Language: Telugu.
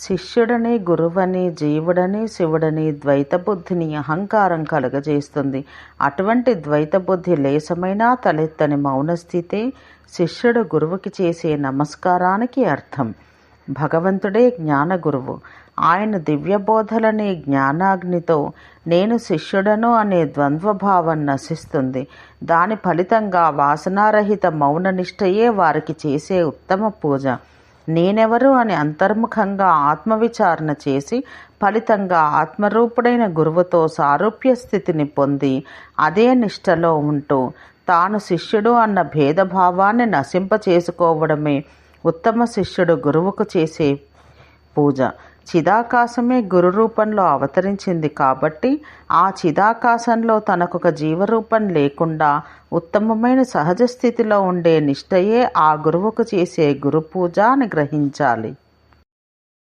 శిష్యుడని గురువని జీవుడని శివుడని ద్వైత బుద్ధిని అహంకారం కలుగజేస్తుంది. అటువంటి ద్వైత బుద్ధి లేసమైనా తలెత్తని మౌనస్థితే శిష్యుడు గురువుకి చేసే నమస్కారానికి అర్థం. భగవంతుడే జ్ఞాన గురువు. ఆయన దివ్యబోధలనే జ్ఞానాగ్నితో నేను శిష్యుడను అనే ద్వంద్వభావం నశిస్తుంది. దాని ఫలితంగా వాసనారహిత మౌననిష్టయే వారికి చేసే ఉత్తమ పూజ. నేనెవరు అని అంతర్ముఖంగా ఆత్మవిచారణ చేసి ఫలితంగా ఆత్మరూపుడైన గురువుతో సారూప్య స్థితిని పొంది అదే నిష్టలో ఉంటూ తాను శిష్యుడు అన్న భేదభావాన్ని నశింపచేసుకోవడమే ఉత్తమ శిష్యుడు గురువుకు చేసే పూజ. చిదాకాశమే గురు రూపంలో అవతరించింది కాబట్టి ఆ చిదాకాశంలో తనకొక జీవరూపం లేకుండా ఉత్తమమైన సహజ స్థితిలో ఉండే నిష్టయే ఆ గురువుకు చేసే గురు పూజ అని గ్రహించాలి.